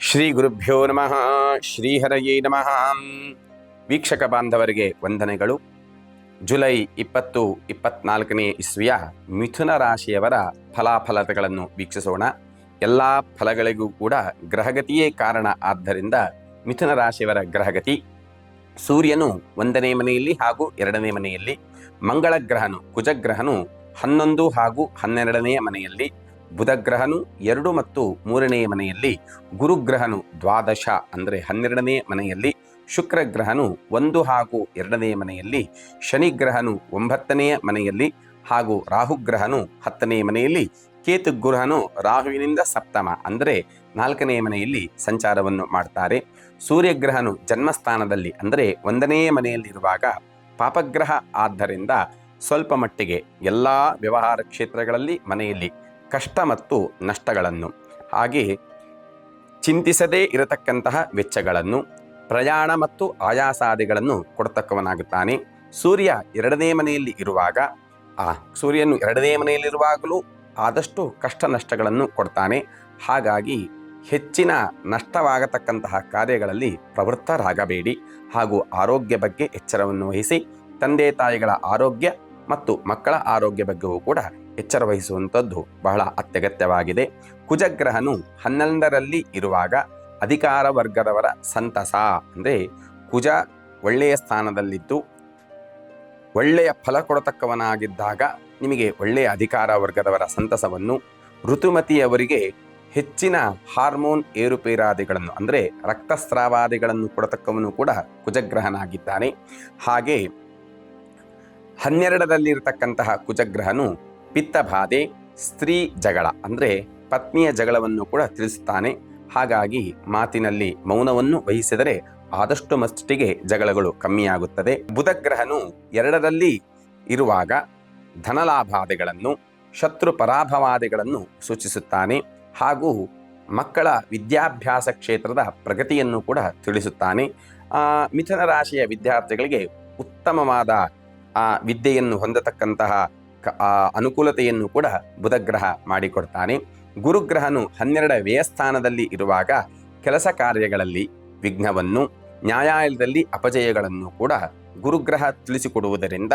ಶ್ರೀ ಗುರುಭ್ಯೋ ನಮಃ. ಶ್ರೀಹರಯೇ ನಮಃ. ವೀಕ್ಷಕ ಬಾಂಧವರಿಗೆ ವಂದನೆಗಳು. ಜುಲೈ ಇಪ್ಪತ್ತು, ಇಪ್ಪತ್ನಾಲ್ಕನೇ ಇಸ್ವಿಯ ಮಿಥುನ ರಾಶಿಯವರ ಫಲಾಫಲತೆಗಳನ್ನು ವೀಕ್ಷಿಸೋಣ. ಎಲ್ಲ ಫಲಗಳಿಗೂ ಕೂಡ ಗ್ರಹಗತಿಯೇ ಕಾರಣ ಆದ್ದರಿಂದ ಮಿಥುನ ರಾಶಿಯವರ ಗ್ರಹಗತಿ ಸೂರ್ಯನು ಒಂದನೇ ಮನೆಯಲ್ಲಿ ಹಾಗೂ ಎರಡನೇ ಮನೆಯಲ್ಲಿ ಮಂಗಳ ಗ್ರಹನು ಕುಜಗ್ರಹನು ಹನ್ನೊಂದು ಹಾಗೂ ಹನ್ನೆರಡನೆಯ ಮನೆಯಲ್ಲಿ ಬುಧಗ್ರಹನು ಎರಡು ಮತ್ತು ಮೂರನೇ ಮನೆಯಲ್ಲಿ, ಗುರುಗ್ರಹನು ದ್ವಾದಶ ಅಂದರೆ ಹನ್ನೆರಡನೇ ಮನೆಯಲ್ಲಿ ಶುಕ್ರ ಗ್ರಹನು ಒಂದು ಹಾಗೂ ಎರಡನೇ ಮನೆಯಲ್ಲಿ, ಶನಿಗ್ರಹನು ಒಂಬತ್ತನೆಯ ಮನೆಯಲ್ಲಿ ಹಾಗೂ ರಾಹುಗ್ರಹನು ಹತ್ತನೇ ಮನೆಯಲ್ಲಿ ಕೇತು ಗ್ರಹನು ರಾಹುವಿನಿಂದ ಸಪ್ತಮ ಅಂದರೆ ನಾಲ್ಕನೇ ಮನೆಯಲ್ಲಿ ಸಂಚಾರವನ್ನು ಮಾಡ್ತಾರೆ. ಸೂರ್ಯಗ್ರಹನು ಜನ್ಮಸ್ಥಾನದಲ್ಲಿ ಅಂದರೆ ಒಂದನೆಯ ಮನೆಯಲ್ಲಿರುವಾಗ ಪಾಪಗ್ರಹ ಆದ್ದರಿಂದ ಸ್ವಲ್ಪ ಮಟ್ಟಿಗೆ ಎಲ್ಲ ವ್ಯವಹಾರ ಕ್ಷೇತ್ರಗಳಲ್ಲಿ ಮನೆಯಲ್ಲಿ ಕಷ್ಟ ಮತ್ತು ನಷ್ಟಗಳನ್ನು. ಹಾಗೆ ಚಿಂತಿಸದೇ ಇರತಕ್ಕಂತಹ ವೆಚ್ಚಗಳನ್ನು, ಪ್ರಯಾಣ ಮತ್ತು ಆಯಾಸಾದಿಗಳನ್ನು ಕೊಡತಕ್ಕವನಾಗುತ್ತಾನೆ. ಸೂರ್ಯ ಎರಡನೇ ಮನೆಯಲ್ಲಿ ಇರುವಾಗ, ಆ ಸೂರ್ಯನು ಎರಡನೇ ಮನೆಯಲ್ಲಿರುವಾಗಲೂ ಆದಷ್ಟು ಕಷ್ಟ ನಷ್ಟಗಳನ್ನು ಕೊಡ್ತಾನೆ. ಹಾಗಾಗಿ ಹೆಚ್ಚಿನ ನಷ್ಟವಾಗತಕ್ಕಂತಹ ಕಾರ್ಯಗಳಲ್ಲಿ ಪ್ರವೃತ್ತರಾಗಬೇಡಿ. ಹಾಗೂ ಆರೋಗ್ಯ ಬಗ್ಗೆ ಎಚ್ಚರವನ್ನು ವಹಿಸಿ, ತಂದೆ ತಾಯಿಗಳ ಆರೋಗ್ಯ ಮತ್ತು ಮಕ್ಕಳ ಆರೋಗ್ಯ ಬಗ್ಗೆಯೂ ಕೂಡ ಎಚ್ಚರ ವಹಿಸುವಂಥದ್ದು ಬಹಳ ಅತ್ಯಗತ್ಯವಾಗಿದೆ. ಕುಜಗ್ರಹನು ಹನ್ನೊಂದರಲ್ಲಿ ಇರುವಾಗ ಅಧಿಕಾರ ವರ್ಗದವರ ಸಂತಸ ಅಂದರೆ ಕುಜ ಒಳ್ಳೆಯ ಸ್ಥಾನದಲ್ಲಿದ್ದು ಒಳ್ಳೆಯ ಫಲ ಕೊಡತಕ್ಕವನಾಗಿದ್ದಾಗ ನಿಮಗೆ ಒಳ್ಳೆಯ ಅಧಿಕಾರ ವರ್ಗದವರ ಸಂತಸವನ್ನು ಋತುಮತಿಯವರಿಗೆ ಹೆಚ್ಚಿನ ಹಾರ್ಮೋನ್ ಏರುಪೇರಾದಿಗಳನ್ನು ಅಂದರೆ ರಕ್ತಸ್ರಾವಾದಿಗಳನ್ನು ಕೊಡತಕ್ಕವನು ಕೂಡ ಕುಜಗ್ರಹನಾಗಿದ್ದಾನೆ. ಹಾಗೆ ಹನ್ನೆರಡರಲ್ಲಿರತಕ್ಕಂತಹ ಕುಜಗ್ರಹನು ಪಿತ್ತಬಾಧೆ ಸ್ತ್ರೀ ಜಗಳ ಅಂದರೆ ಪತ್ನಿಯ ಜಗಳವನ್ನು ಕೂಡ ತಿಳಿಸುತ್ತಾನೆ ಹಾಗಾಗಿ ಮಾತಿನಲ್ಲಿ ಮೌನವನ್ನು ವಹಿಸಿದರೆ ಆದಷ್ಟು ಮಷ್ಟಿಗೆ ಜಗಳಗಳು ಕಮ್ಮಿಯಾಗುತ್ತದೆ. ಬುಧಗ್ರಹನು ಎರಡರಲ್ಲಿ ಇರುವಾಗ ಧನಲಾಭಾದೆಗಳನ್ನು ಶತ್ರು ಪರಾಭವಾದಿಗಳನ್ನು ಸೂಚಿಸುತ್ತಾನೆ ಹಾಗೂ ಮಕ್ಕಳ ವಿದ್ಯಾಭ್ಯಾಸ ಕ್ಷೇತ್ರದ ಪ್ರಗತಿಯನ್ನು ಕೂಡ ತಿಳಿಸುತ್ತಾನೆ. ಮಿಥುನ ರಾಶಿಯ ವಿದ್ಯಾರ್ಥಿಗಳಿಗೆ ಉತ್ತಮವಾದ ಆ, ವಿದ್ಯೆಯನ್ನು ಹೊಂದತಕ್ಕಂತಹ ಆ, ಅನುಕೂಲತೆಯನ್ನು ಕೂಡ ಬುಧಗ್ರಹ ಮಾಡಿಕೊಡ್ತಾನೆ. ಗುರುಗ್ರಹನು ಹನ್ನೆರಡ ವ್ಯಯಸ್ಥಾನದಲ್ಲಿ ಇರುವಾಗ ಕೆಲಸ ಕಾರ್ಯಗಳಲ್ಲಿ ವಿಘ್ನವನ್ನು ನ್ಯಾಯಾಲಯದಲ್ಲಿ ಅಪಜಯಗಳನ್ನು ಕೂಡ ಗುರುಗ್ರಹ ತಿಳಿಸಿಕೊಡುವುದರಿಂದ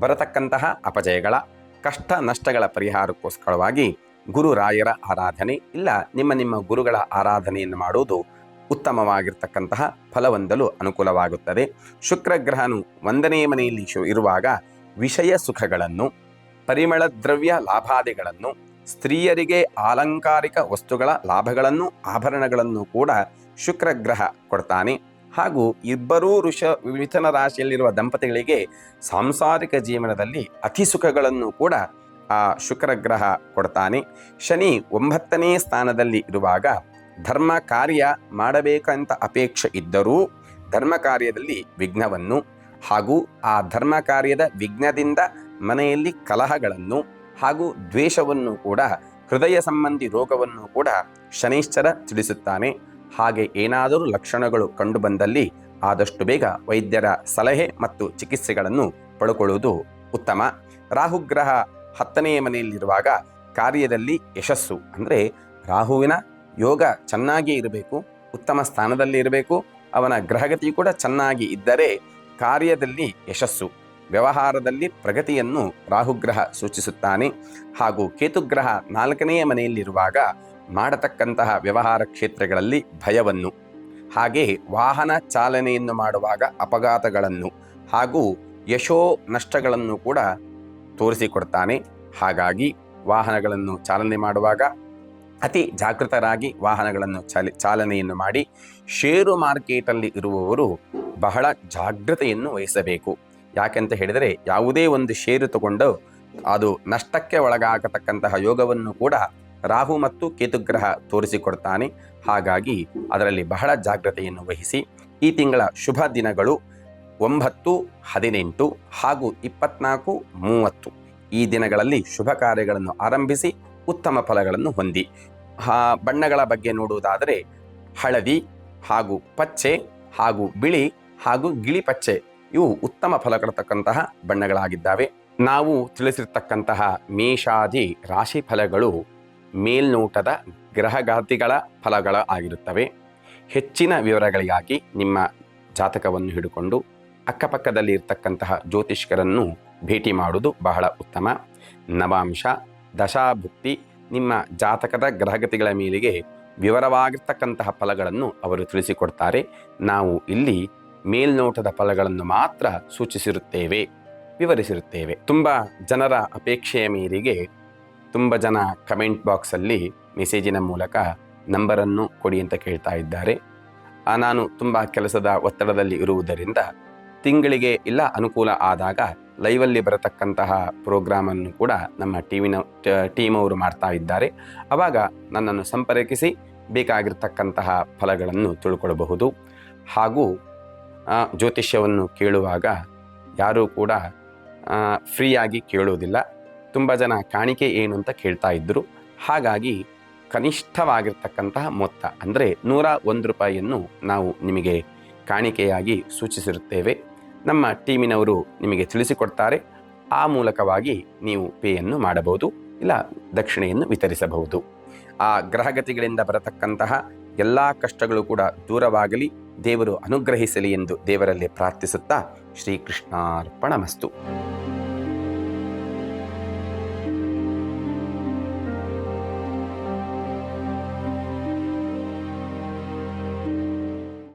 ಬರತಕ್ಕಂತಹ ಅಪಜಯಗಳ ಕಷ್ಟ ನಷ್ಟಗಳ ಪರಿಹಾರಕ್ಕೋಸ್ಕರವಾಗಿ ಗುರುರಾಯರ ಆರಾಧನೆ ಇಲ್ಲ ನಿಮ್ಮ ನಿಮ್ಮ ಗುರುಗಳ ಆರಾಧನೆಯನ್ನು ಮಾಡುವುದು ಉತ್ತಮವಾಗಿರ್ತಕ್ಕಂತಹ ಫಲವೊಂದಲು ಅನುಕೂಲವಾಗುತ್ತದೆ. ಶುಕ್ರಗ್ರಹನು ಒಂದನೇ ಮನೆಯಲ್ಲಿ ಇರುವಾಗ ವಿಷಯ ಸುಖಗಳನ್ನು ಪರಿಮಳ ದ್ರವ್ಯ ಲಾಭಾದಿಗಳನ್ನು, ಸ್ತ್ರೀಯರಿಗೆ ಆಲಂಕಾರಿಕ ವಸ್ತುಗಳ ಲಾಭಗಳನ್ನು, ಆಭರಣಗಳನ್ನು ಕೂಡ ಶುಕ್ರ ಗ್ರಹ ಕೊಡ್ತಾನೆ. ಹಾಗೂ ಇಬ್ಬರೂ ಋಷ ಮಿಥುನ ರಾಶಿಯಲ್ಲಿರುವ ದಂಪತಿಗಳಿಗೆ ಸಾಂಸಾರಿಕ ಜೀವನದಲ್ಲಿ ಅತಿ ಸುಖಗಳನ್ನು ಕೂಡ ಆ ಶುಕ್ರ ಗ್ರಹ ಕೊಡ್ತಾನೆ. ಶನಿ ಒಂಬತ್ತನೇ ಸ್ಥಾನದಲ್ಲಿ ಇರುವಾಗ ಧರ್ಮ ಕಾರ್ಯ ಮಾಡಬೇಕಂತ ಅಪೇಕ್ಷೆ ಇದ್ದರೂ ಧರ್ಮ ಕಾರ್ಯದಲ್ಲಿ ವಿಘ್ನವನ್ನು ಹಾಗೂ ಆ ಧರ್ಮ ಕಾರ್ಯದ ವಿಘ್ನದಿಂದ ಮನೆಯಲ್ಲಿ ಕಲಹಗಳನ್ನು ಹಾಗೂ ದ್ವೇಷವನ್ನು ಕೂಡ, ಹೃದಯ ಸಂಬಂಧಿ ರೋಗವನ್ನು ಕೂಡ ಶನೈಶ್ಚರ ತಿಳಿಸುತ್ತಾನೆ. ಹಾಗೆ ಏನಾದರೂ ಲಕ್ಷಣಗಳು ಕಂಡುಬಂದಲ್ಲಿ ಆದಷ್ಟು ಬೇಗ ವೈದ್ಯರ ಸಲಹೆ ಮತ್ತು ಚಿಕಿತ್ಸೆಗಳನ್ನು ಪಡ್ಕೊಳ್ಳುವುದು ಉತ್ತಮ. ರಾಹುಗ್ರಹ ಹತ್ತನೆಯ ಮನೆಯಲ್ಲಿರುವಾಗ ಕಾರ್ಯದಲ್ಲಿ ಯಶಸ್ಸು ಅಂದರೆ ರಾಹುವಿನ ಯೋಗ ಚೆನ್ನಾಗಿ ಇರಬೇಕು, ಉತ್ತಮ ಸ್ಥಾನದಲ್ಲಿ ಇರಬೇಕು, ಅವನ ಗ್ರಹಗತಿ ಕೂಡ ಚೆನ್ನಾಗಿ ಇದ್ದರೆ ಕಾರ್ಯದಲ್ಲಿ ಯಶಸ್ಸು. ವ್ಯವಹಾರದಲ್ಲಿ ಪ್ರಗತಿಯನ್ನು ರಾಹುಗ್ರಹ ಸೂಚಿಸುತ್ತಾನೆ ಹಾಗೂ ಕೇತುಗ್ರಹ ನಾಲ್ಕನೆಯ ಮನೆಯಲ್ಲಿರುವಾಗ ಮಾಡತಕ್ಕಂತಹ ವ್ಯವಹಾರ ಕ್ಷೇತ್ರಗಳಲ್ಲಿ ಭಯವನ್ನು, ಹಾಗೆ ವಾಹನ ಚಾಲನೆಯನ್ನು ಮಾಡುವಾಗ ಅಪಘಾತಗಳನ್ನು ಹಾಗೂ ಯಶೋ ನಷ್ಟಗಳನ್ನು ಕೂಡ ತೋರಿಸಿಕೊಡ್ತಾನೆ. ಹಾಗಾಗಿ ವಾಹನಗಳನ್ನು ಚಾಲನೆ ಮಾಡುವಾಗ ಅತಿ ಜಾಗೃತರಾಗಿ ವಾಹನಗಳನ್ನು ಚಾಲಿ, ಚಾಲನೆಯನ್ನು ಮಾಡಿ, ಷೇರು ಮಾರ್ಕೆಟಲ್ಲಿ ಇರುವವರು ಬಹಳ ಜಾಗೃತೆಯನ್ನು ವಹಿಸಬೇಕು. ಯಾಕೆಂತ ಹೇಳಿದರೆ ಯಾವುದೇ ಒಂದು ಷೇರು ತಗೊಂಡು ಅದು ನಷ್ಟಕ್ಕೆ ಒಳಗಾಗತಕ್ಕಂತಹ ಯೋಗವನ್ನು ಕೂಡ ರಾಹು ಮತ್ತು ಕೇತುಗ್ರಹ ತೋರಿಸಿಕೊಡ್ತಾನೆ. ಹಾಗಾಗಿ ಅದರಲ್ಲಿ ಬಹಳ ಜಾಗ್ರತೆಯನ್ನು ವಹಿಸಿ ಈ ತಿಂಗಳ ಶುಭ ದಿನಗಳು ಒಂಬತ್ತು, ಹದಿನೆಂಟು ಹಾಗೂ ಇಪ್ಪತ್ನಾಲ್ಕು, ಮೂವತ್ತು. ಈ ದಿನಗಳಲ್ಲಿ ಶುಭ ಕಾರ್ಯಗಳನ್ನು ಆರಂಭಿಸಿ ಉತ್ತಮ ಫಲಗಳನ್ನು ಹೊಂದಿ. ಬಣ್ಣಗಳ ಬಗ್ಗೆ ನೋಡುವುದಾದರೆ ಹಳದಿ ಹಾಗೂ ಪಚ್ಚೆ ಹಾಗೂ ಬಿಳಿ ಹಾಗೂ ಗಿಳಿ ಪಚ್ಚೆ ಇವು ಉತ್ತಮ ಫಲ ಕೊಡತಕ್ಕಂತಹ ಬಣ್ಣಗಳಾಗಿದ್ದಾವೆ. ನಾವು ತಿಳಿಸಿರ್ತಕ್ಕಂತಹ ಮೇಷಾದಿ ರಾಶಿ ಫಲಗಳು ಮೇಲ್ನೋಟದ ಗ್ರಹಗಾತಿಗಳ ಫಲಗಳ ಆಗಿರುತ್ತವೆ. ಹೆಚ್ಚಿನ ವಿವರಗಳಿಗಾಗಿ ನಿಮ್ಮ ಜಾತಕವನ್ನು ಹಿಡಿಕೊಂಡು ಅಕ್ಕಪಕ್ಕದಲ್ಲಿ ಇರ್ತಕ್ಕಂತಹ ಜ್ಯೋತಿಷ್ಕರನ್ನು ಭೇಟಿ ಮಾಡುವುದು ಬಹಳ ಉತ್ತಮ. ನವಾಂಶ, ದಶಾಭುಕ್ತಿ ನಿಮ್ಮ ಜಾತಕದ ಗ್ರಹಗತಿಗಳ ಮೇಲೆಗೆ ವಿವರವಾಗಿರ್ತಕ್ಕಂತಹ ಫಲಗಳನ್ನು ಅವರು ತಿಳಿಸಿಕೊಡ್ತಾರೆ. ನಾವು ಇಲ್ಲಿ ಮೇಲ್ನೋಟದ ಫಲಗಳನ್ನು ಮಾತ್ರ ಸೂಚಿಸಿರುತ್ತೇವೆ, ವಿವರಿಸಿರುತ್ತೇವೆ. ತುಂಬ ಜನರ ಅಪೇಕ್ಷೆಯ ಮೇರೆಗೆ ತುಂಬ ಜನ ಕಮೆಂಟ್ ಬಾಕ್ಸಲ್ಲಿ ಮೆಸೇಜಿನ ಮೂಲಕ ನಂಬರನ್ನು ಕೊಡಿ ಅಂತ ಕೇಳ್ತಾ ಇದ್ದಾರೆ. ನಾನು ತುಂಬ ಕೆಲಸದ ಒತ್ತಡದಲ್ಲಿ ಇರುವುದರಿಂದ ತಿಂಗಳಿಗೆ ಇಲ್ಲ, ಅನುಕೂಲ ಆದಾಗ ಲೈವಲ್ಲಿ ಬರತಕ್ಕಂತಹ ಪ್ರೋಗ್ರಾಮನ್ನು ಕೂಡ ನಮ್ಮ ಟಿವಿನ, ಟೀಮ್ ಅವರು ಮಾಡ್ತಾ ಇದ್ದಾರೆ. ಆವಾಗ ನನ್ನನ್ನು ಸಂಪರ್ಕಿಸಿ ಬೇಕಾಗಿರ್ತಕ್ಕಂತಹ ಫಲಗಳನ್ನು ತಿಳ್ಕೊಳ್ಬಹುದು. ಹಾಗೂ ಜ್ಯೋತಿಷ್ಯವನ್ನು ಕೇಳುವಾಗ ಯಾರೂ ಕೂಡ ಫ್ರೀಯಾಗಿ ಕೇಳೋದಿಲ್ಲ ತುಂಬ ಜನ ಕಾಣಿಕೆ ಏನು ಅಂತ ಕೇಳ್ತಾ ಇದ್ದರು ಹಾಗಾಗಿ ಕನಿಷ್ಠವಾಗಿರ್ತಕ್ಕಂತಹ ಮೊತ್ತ, ಅಂದರೆ ನೂರ ಒಂದು ರೂಪಾಯಿಯನ್ನು ನಾವು ನಿಮಗೆ ಕಾಣಿಕೆಯಾಗಿ ಸೂಚಿಸಿರುತ್ತೇವೆ. ನಮ್ಮ ಟೀಮಿನವರು ನಿಮಗೆ ತಿಳಿಸಿಕೊಡ್ತಾರೆ. ಆ ಮೂಲಕವಾಗಿ ನೀವು ಪೇಯನ್ನು ಮಾಡಬಹುದು, ಇಲ್ಲ ದಕ್ಷಿಣೆಯನ್ನು ವಿತರಿಸಬಹುದು. ಆ ಗ್ರಹಗತಿಗಳಿಂದ ಬರತಕ್ಕಂತಹ ಎಲ್ಲ ಕಷ್ಟಗಳು ಕೂಡ ದೂರವಾಗಲಿ ದೇವರು ಅನುಗ್ರಹಿಸಲಿ ಎಂದು ದೇವರಲ್ಲಿ ಪ್ರಾರ್ಥಿಸುತ್ತಾ ಶ್ರೀಕೃಷ್ಣಾರ್ಪಣಮಸ್ತು.